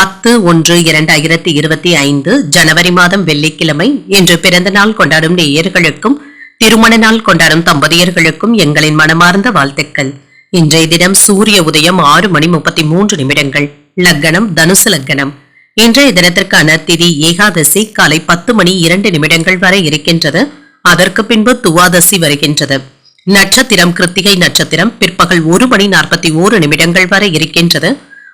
பத்து ஒன்று இரண்டாயிரத்தி இருபத்தி ஐந்து ஜனவரி மாதம் வெள்ளிக்கிழமை இன்று பிறந்த நாள் கொண்டாடும் நேயர்களுக்கும் திருமண நாள் கொண்டாடும் தம்பதியர்களுக்கும் எங்களின் மனமார்ந்த வாழ்த்துக்கள். இன்றைய தினம் சூரிய உதயம் ஆறு மணி முப்பத்தி மூன்று நிமிடங்கள். லக்கணம் தனுசு லக்கணம் இன்றைய தினத்திற்கான திதி ஏகாதசி காலை பத்து மணி இரண்டு நிமிடங்கள் வரை இருக்கின்றது. அதற்கு பின்பு துவாதசி வருகின்றது. நட்சத்திரம் கிருத்திகை நட்சத்திரம் பிற்பகல் ஒரு மணி நாற்பத்தி ஓரு நிமிடங்கள் வரை இருக்கின்றது.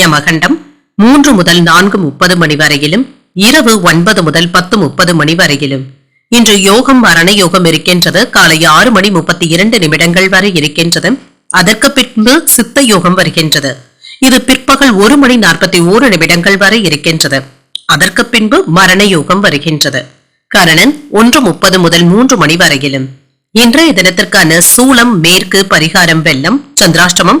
யமகண்டம் மூன்று முதல் நான்கு முப்பது மணி வரையிலும் இரவு ஒன்பது முதல் பத்து முப்பது மணி வரையிலும். இன்று யோகம் மரண யோகம் இருக்கின்றது. காலை ஆறு மணி முப்பத்தி இரண்டு நிமிடங்கள் வரை இருக்கின்றது. அதற்கு பின்பு சித்த யோகம் வருகின்றது. இது பிற்பகல் ஒரு மணி நாற்பத்தி ஓரு நிமிடங்கள் வரை இருக்கின்றது. அதற்கு பின்பு மரண யோகம் வருகின்றது. கரணன் ஒன்று முப்பது முதல் மூன்று மணி வரையிலும். இன்றைய தினத்திற்கான சூளம் மேற்கு பரிகாரம் வெள்ளம் சந்திராஷ்டமம்